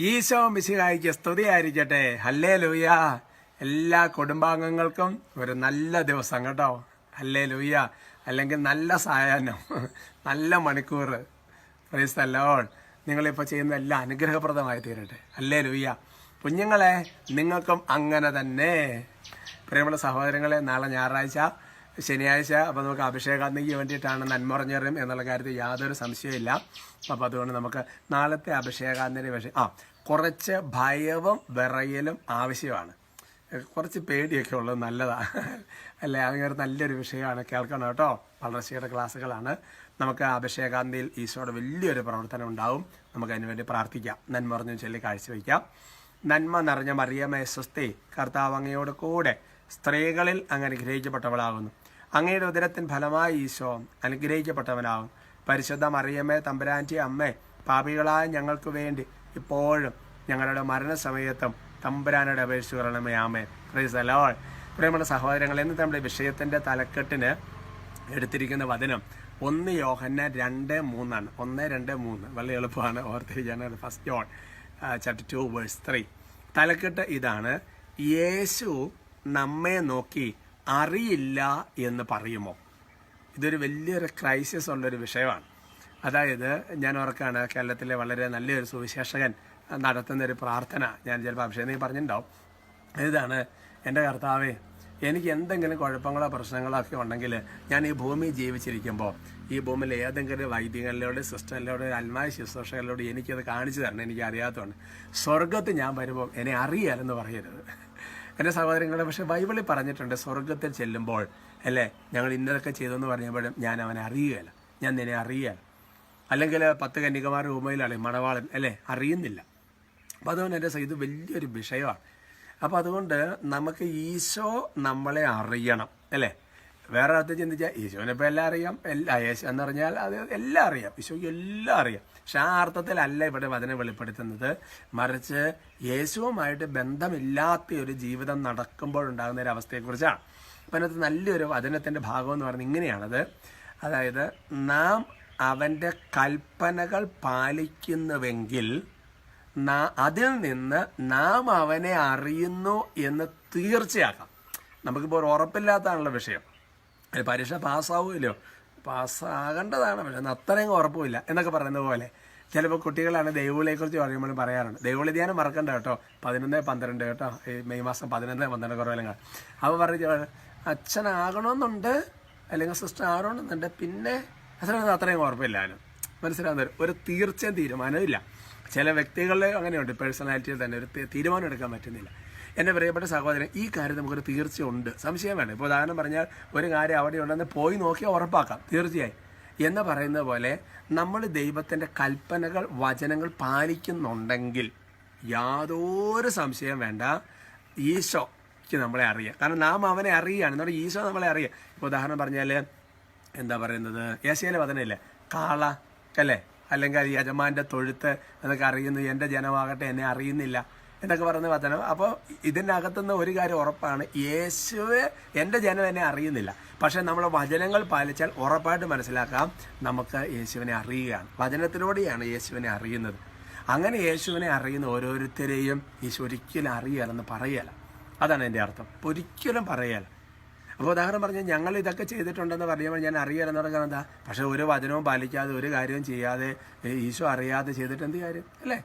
ഈശോ മിശിഹായിക്ക് സ്തുതിയായിരിക്കട്ടെ. ഹല്ലേ ലൂയ എല്ലാ കുടുംബാംഗങ്ങൾക്കും ഒരു നല്ല ദിവസം കേട്ടോ. ഹല്ലേ ലൂയ അല്ലെങ്കിൽ നല്ല സായാഹ്നം. നല്ല മണിക്കൂർ. പ്രൈസ് അല്ലോൺ നിങ്ങളിപ്പോൾ ചെയ്യുന്ന എല്ലാം അനുഗ്രഹപ്രദമായി തീരട്ടെ. അല്ലേ ലൂയ്യ കുഞ്ഞുങ്ങളെ നിങ്ങൾക്കും അങ്ങനെ തന്നെ. പ്രിയമുള്ള സഹോദരങ്ങളെ നാളെ ഞായറാഴ്ച ശനിയാഴ്ച അപ്പോൾ നമുക്ക് അഭിഷേകാഗ്നിക്ക് വേണ്ടിയിട്ടാണ് നന്മറഞ്ഞറിയും എന്നുള്ള കാര്യത്തിൽ യാതൊരു സംശയമില്ല അപ്പോൾ അതുകൊണ്ട് നമുക്ക് നാളത്തെ അഭിഷേകാഗ്നിയുടെ വിഷയം ആ കുറച്ച് ഭയവും വിറയലും ആവശ്യമാണ്. കുറച്ച് പേടിയൊക്കെ ഉള്ളത് നല്ലതാണ് അല്ലേ? അങ്ങനെ നല്ലൊരു വിഷയമാണ് കേൾക്കണം കേട്ടോ. വളർച്ചയുടെ ക്ലാസ്സുകളാണ്. നമുക്ക് അഭിഷേകാന്തിയിൽ ഈശോയുടെ വലിയൊരു പ്രവർത്തനം ഉണ്ടാവും. നമുക്ക് അതിനുവേണ്ടി പ്രാർത്ഥിക്കാം. നന്മ ചൊല്ലി കാഴ്ചവെക്കാം. നന്മ നിറഞ്ഞ മറിയമേ സ്വസ്തി. കർത്താവ് അങ്ങയോട് കൂടെ സ്ത്രീകളിൽ അങ്ങനെ അനുഗ്രഹിക്കപ്പെട്ടവളാകുന്നു. അങ്ങയുടെ ഉദരത്തിൻ ഫലമായി ഈശോ അനുഗ്രഹിക്കപ്പെട്ടവനാകും. പരിശുദ്ധ മറിയമ്മേ തമ്പുരാന്റെ അമ്മേ പാപികളായ ഞങ്ങൾക്ക് വേണ്ടി ഇപ്പോഴും ഞങ്ങളുടെ മരണസമയത്തും തമ്പുരാനോട് അപേക്ഷിച്ച് പറയണമേ ആമേ പ്രൈസ് അലോൾ പ്രിയമുള്ള സഹോദരങ്ങൾ എന്ന് നമ്മുടെ വിഷയത്തിന്റെ തലക്കെട്ടിന് എടുത്തിരിക്കുന്ന വചനം ഒന്ന് യോഹന്ന രണ്ട് മൂന്നാണ്. ഒന്ന് രണ്ട് മൂന്ന്. വളരെ എളുപ്പമാണ് ഓർത്തിരിക്കാനാണ് first John chapter two verse three തലക്കെട്ട് ഇതാണ്. യേശു നമ്മെ നോക്കി അറിയില്ല എന്ന് പറയുമോ? ഇതൊരു വലിയൊരു ക്രൈസിസ് ഉള്ളൊരു വിഷയമാണ്. അതായത് ഞാൻ ഓർക്കാണ് കേരളത്തിലെ വളരെ നല്ലൊരു സുവിശേഷകൻ നടത്തുന്ന ഒരു പ്രാർത്ഥന ഞാൻ ചിലപ്പോൾ അഭിഷേകം പറഞ്ഞിട്ടുണ്ടാവും. ഇതാണ് എന്റെ കർത്താവേ എനിക്ക് എന്തെങ്കിലും കുഴപ്പങ്ങളോ പ്രശ്നങ്ങളോ ഒക്കെ ഉണ്ടെങ്കിൽ ഞാൻ ഈ ഭൂമി ജീവിച്ചിരിക്കുമ്പോൾ ഈ ഭൂമിയിൽ ഏതെങ്കിലും വൈദ്യങ്ങളിലൂടെ സിസ്റ്ററിലൂടെ അൽമായ ശുശ്രൂഷകളിലൂടെ എനിക്കത് കാണിച്ചു തരണം എനിക്ക് അറിയാത്തതുകൊണ്ട് സ്വർഗത്ത് ഞാൻ വരുമ്പോൾ എന്നെ അറിയാലെന്ന് പറയരുത്. എന്റെ സഹോദരങ്ങളെ പക്ഷേ ബൈബിളിൽ പറഞ്ഞിട്ടുണ്ട് സ്വർഗത്തിൽ ചെല്ലുമ്പോൾ അല്ലേ? ഞങ്ങൾ ഇന്നതൊക്കെ ചെയ്തെന്ന് പറഞ്ഞപ്പോഴും ഞാൻ അവനെ അറിയുകയല്ല. ഞാൻ നിന്നെ അറിയുകയല്ല. അല്ലെങ്കിൽ പത്ത് കന്യകമാർ ഉമയിലാളി മണവാളൻ അല്ലേ? അറിയുന്നില്ല. അപ്പോൾ അതുകൊണ്ട് എന്റെ ഇത് വലിയൊരു വിഷയമാണ്. അപ്പോൾ അതുകൊണ്ട് നമുക്ക് ഈശോ നമ്മളെ അറിയണം അല്ലേ? വേറെ അർത്ഥം ചിന്തിച്ചാൽ ഈശോനെ ഇപ്പോൾ എല്ലാം അറിയാം. എല്ലാ യേശു എന്ന് പറഞ്ഞാൽ അത് എല്ലാം അറിയാം. ഈശോയ്ക്ക് എല്ലാം അറിയാം. പക്ഷെ ആ അർത്ഥത്തിലല്ല ഇവിടെ വചനം വെളിപ്പെടുത്തുന്നത്. മറിച്ച് യേശുവുമായിട്ട് ബന്ധമില്ലാത്ത ഒരു ജീവിതം നടക്കുമ്പോഴുണ്ടാകുന്ന ഒരു അവസ്ഥയെക്കുറിച്ചാണ്. അപ്പം അതിനകത്ത് നല്ലൊരു വചനത്തിന്റെ ഭാഗം എന്ന് പറയുന്നത് ഇങ്ങനെയാണത്. അതായത് നാം അവന്റെ കൽപ്പനകൾ പാലിക്കുന്നുവെങ്കിൽ അതിൽ നിന്ന് നാം അവനെ അറിയുന്നു എന്ന് തീർച്ചയാക്കാം. നമുക്കിപ്പോൾ ഒരു ഉറപ്പില്ലാത്തതാണല്ലോ വിഷയം. പരീക്ഷ പാസ്സാവുമല്ലോ പാസ്സാകേണ്ടതാണ്. പക്ഷെ അത്രയും ഉറപ്പുമില്ല. എന്നൊക്കെ പറയുന്നത് പോലെ. ചിലപ്പോൾ കുട്ടികളാണ് ദൈവവിളിയെക്കുറിച്ച് പറയുമ്പോഴും പറയാറുണ്ട്. ദൈവവിളി ധ്യാനം മറക്കണ്ട കേട്ടോ. പതിനൊന്ന് പന്ത്രണ്ട് കേട്ടോ. ഈ മെയ് മാസം പതിനൊന്ന് പന്ത്രണ്ട് കുറവെല്ലാം അപ്പോൾ പറഞ്ഞു അച്ഛനാകണമെന്നുണ്ട് അല്ലെങ്കിൽ സിസ്റ്റർ ആകണമെന്നുണ്ട്. പിന്നെ അച്ഛനൊന്നും അത്രയും ഉറപ്പില്ലാനും മനസ്സിലാകുന്ന ഒരു തീർച്ചയും തീരുമാനമില്ല ചില വ്യക്തികളിൽ അങ്ങനെയുണ്ട്. പേഴ്സണാലിറ്റിയിൽ തന്നെ ഒരു തീരുമാനം എടുക്കാൻ പറ്റുന്നില്ല. എന്റെ പ്രിയപ്പെട്ട സഹോദരൻ ഈ കാര്യം നമുക്കൊരു തീർച്ചയുണ്ട്. സംശയം വേണം ഇപ്പോൾ ഉദാഹരണം പറഞ്ഞാൽ ഒരു കാര്യം അവിടെ ഉണ്ടെന്ന് പോയി നോക്കിയാൽ ഉറപ്പാക്കാം. തീർച്ചയായി. എന്ന് പറയുന്ന പോലെ നമ്മൾ ദൈവത്തിന്റെ കൽപ്പനകൾ വചനങ്ങൾ പാലിക്കുന്നുണ്ടെങ്കിൽ യാതൊരു സംശയം വേണ്ട. ഈശോയ്ക്ക് നമ്മളെ അറിയാം. കാരണം നാം അവനെ അറിയുകയാണ്. നമ്മുടെ ഈശോ നമ്മളെ അറിയാം. ഇപ്പോൾ ഉദാഹരണം പറഞ്ഞാൽ എന്താ പറയുന്നത്? ഏഷ്യയിലെ വചനമില്ലേ? കാള അല്ലേ? അല്ലെങ്കിൽ യജമാന്റെ തൊഴുത്ത് എന്നൊക്കെ അറിയുന്നു എന്റെ ജനമാകട്ടെ എന്നെ അറിയുന്നില്ല. എന്നൊക്കെ പറയുന്ന വചനം. അപ്പോൾ ഇതിന്റെ അകത്തുനിന്ന് ഒരു കാര്യം ഉറപ്പാണ്. യേശുവെ എന്റെ ജനം എന്നെ അറിയുന്നില്ല. പക്ഷേ നമ്മൾ വചനങ്ങൾ പാലിച്ചാൽ ഉറപ്പായിട്ട് മനസ്സിലാക്കാം നമുക്ക് യേശുവിനെ അറിയുകയാണ്. വചനത്തിലൂടെയാണ് യേശുവിനെ അറിയുന്നത്. അങ്ങനെ യേശുവിനെ അറിയുന്ന ഓരോരുത്തരെയും യേശു ഒരിക്കലും അറിയാലെന്ന് പറയല. അതാണ് എന്റെ അർത്ഥം. ഒരിക്കലും പറയല. അപ്പോൾ ഉദാഹരണം പറഞ്ഞാൽ ഞങ്ങൾ ഇതൊക്കെ ചെയ്തിട്ടുണ്ടെന്ന് പറയുമ്പോൾ ഞാൻ അറിയാലെന്ന് പറഞ്ഞാൽ എന്താ? പക്ഷേ ഒരു വചനവും പാലിക്കാതെ ഒരു കാര്യവും ചെയ്യാതെ ഈശോ അറിയാതെ ചെയ്തിട്ട് എന്ത് കാര്യം? അല്ലേ?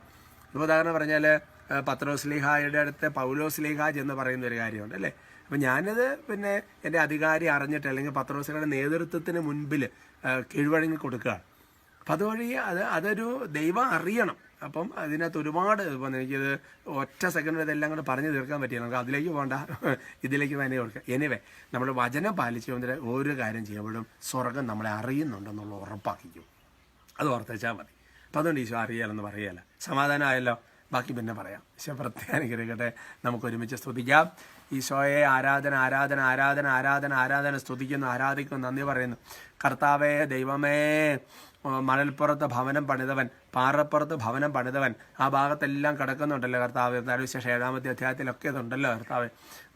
ഉദാഹരണം പറഞ്ഞാൽ പത്രോസ്ലിഹായുടെ അടുത്ത് പൗലോസ്ലിഹ എന്ന് പറയുന്ന ഒരു കാര്യമുണ്ട് അല്ലേ? അപ്പം ഞാനത് പിന്നെ എന്റെ അധികാരി അറിഞ്ഞിട്ട് അല്ലെങ്കിൽ പത്രോസ്ലിഹയുടെ നേതൃത്വത്തിന് മുൻപിൽ കീഴ്വഴങ്ങി കൊടുക്കുക അപ്പം അതുവഴി അത് അതൊരു ദൈവം അറിയണം. അപ്പം അതിനകത്ത് ഒരുപാട് ഇപ്പം എനിക്കിത് ഒറ്റ സെക്കൻഡിൽ ഇതെല്ലാം കൂടെ പറഞ്ഞു തീർക്കാൻ പറ്റില്ല നമുക്ക് അതിലേക്ക് പോകണ്ട ഇതിലേക്ക് തന്നെ കൊടുക്കുക എനിവേ നമ്മൾ വചനം പാലിച്ചു വന്നിട്ട് ഓരോ കാര്യം ചെയ്യുമ്പോഴും സ്വർഗം നമ്മളെ അറിയുന്നുണ്ടെന്നുള്ള ഉറപ്പാക്കിക്കും. അത് ഓർത്തുവെച്ചാൽ മതി. അപ്പം അതുകൊണ്ട് ഈശോ അറിയാലെന്ന് പറയുകയല്ല. സമാധാനമായല്ലോ? ബാക്കി പിന്നെ പറയാം. ഈശോ പ്രത്യേകിക്കട്ടെ നമുക്ക് ഒരുമിച്ച് സ്തുതിക്കാം. ഈശോയെ ആരാധന ആരാധന ആരാധന ആരാധന ആരാധന സ്തുതിക്കുന്നു ആരാധിക്കുന്നു നന്ദി പറയുന്നു. കർത്താവേ ദൈവമേ മണൽപ്പുറത്ത് ഭവനം പണിതവൻ പാറപ്പുറത്ത് ഭവനം പണിതവൻ ആ ഭാഗത്തെല്ലാം കിടക്കുന്നുണ്ടല്ലോ കർത്താവ്. വിശേഷം ഏഴാമത്തെ അധ്യായത്തിലൊക്കെ ഇതുണ്ടല്ലോ കർത്താവ്.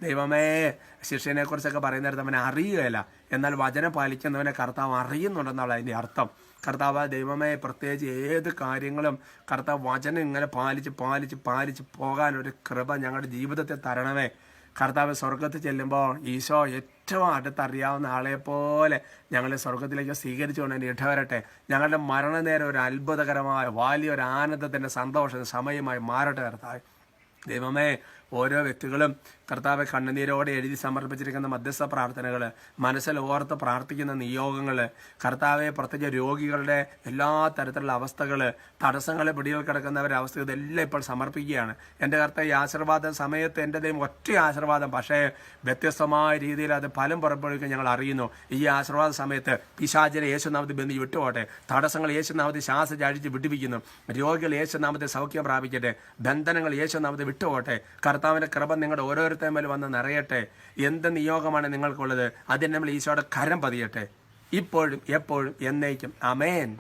ദൈവമേ ശിഷ്യനെ കുറിച്ചൊക്കെ പറയുന്നിടത്ത് അവനെ അറിയുകയില്ല. എന്നാൽ വചനം പാലിക്കുന്നവനെ കർത്താവ് അറിയുന്നുണ്ടെന്നുള്ള അതിന്റെ അർത്ഥം. കർത്താവ് ദൈവമേ പ്രത്യേകിച്ച് ഏത് കാര്യങ്ങളും കർത്താവ് വചനം ഇങ്ങനെ പാലിച്ച് പാലിച്ച് പാലിച്ച് പോകാൻ ഒരു കൃപ ഞങ്ങളുടെ ജീവിതത്തെ തരണമേ. കർത്താവ് സ്വർഗത്തിൽ ചെല്ലുമ്പോൾ ഈശോ ഏറ്റവും അടുത്തറിയാവുന്ന ആളെ പോലെ ഞങ്ങളെ സ്വർഗത്തിലേക്ക് സ്വീകരിച്ചുകൊണ്ട് തന്നെ ഇടവരട്ടെ. ഞങ്ങളുടെ മരണനേരം ഒരു അത്ഭുതകരമായ വലിയൊരു ആനന്ദത്തിന്റെ സന്തോഷ സമയമായി മാറട്ടെ കർത്താവ്. ദൈവമേ ഓരോ വ്യക്തികളും കർത്താവ് കണ്ണുനീരോടെ എഴുതി സമർപ്പിച്ചിരിക്കുന്ന മധ്യസ്ഥ പ്രാർത്ഥനകൾ മനസ്സിൽ ഓർത്ത് പ്രാർത്ഥിക്കുന്ന നിയോഗങ്ങൾ കർത്താവെ പ്രത്യേക രോഗികളുടെ എല്ലാ തരത്തിലുള്ള അവസ്ഥകൾ തടസ്സങ്ങളെ പിടികൾ കിടക്കുന്നവരുടെ അവസ്ഥ ഇതെല്ലാം ഇപ്പോൾ സമർപ്പിക്കുകയാണ്. എന്റെ കർത്താവ് ഈ ആശീർവാദ സമയത്ത് എന്റെ ദൈവം ഒറ്റ ആശീർവാദം പക്ഷേ വ്യത്യസ്തമായ രീതിയിൽ അത് ഫലം പുറപ്പെടുവിക്കാൻ ഞങ്ങൾ അറിയുന്നു. ഈ ആശീർവാദ സമയത്ത് പിശാചിനെ യേശുനാമത്തിൽ ബന്ധി വിട്ടുപോട്ടെ തടസ്സങ്ങൾ യേശുനാമത്തിൽ ശ്വാസം അഴിച്ച് വിട്ടുപിക്കുന്നു രോഗികൾ യേശുനാമത്തെ സൗഖ്യം പ്രാപിക്കട്ടെ ബന്ധനങ്ങൾ യേശുനാമത്തെ വിട്ടുപോട്ടെ കർത്താവിന്റെ കൃപ നിങ്ങളുടെ ഓരോരുത്തരും മേൽ വന്ന് നിറയട്ടെ. എന്ത് നിയോഗമാണ് നിങ്ങൾക്കുള്ളത്? അതിന് നമ്മൾ ഈശോയുടെ കരം പതിയട്ടെ. ഇപ്പോഴും എപ്പോഴും എന്നേക്കും. അമേൻ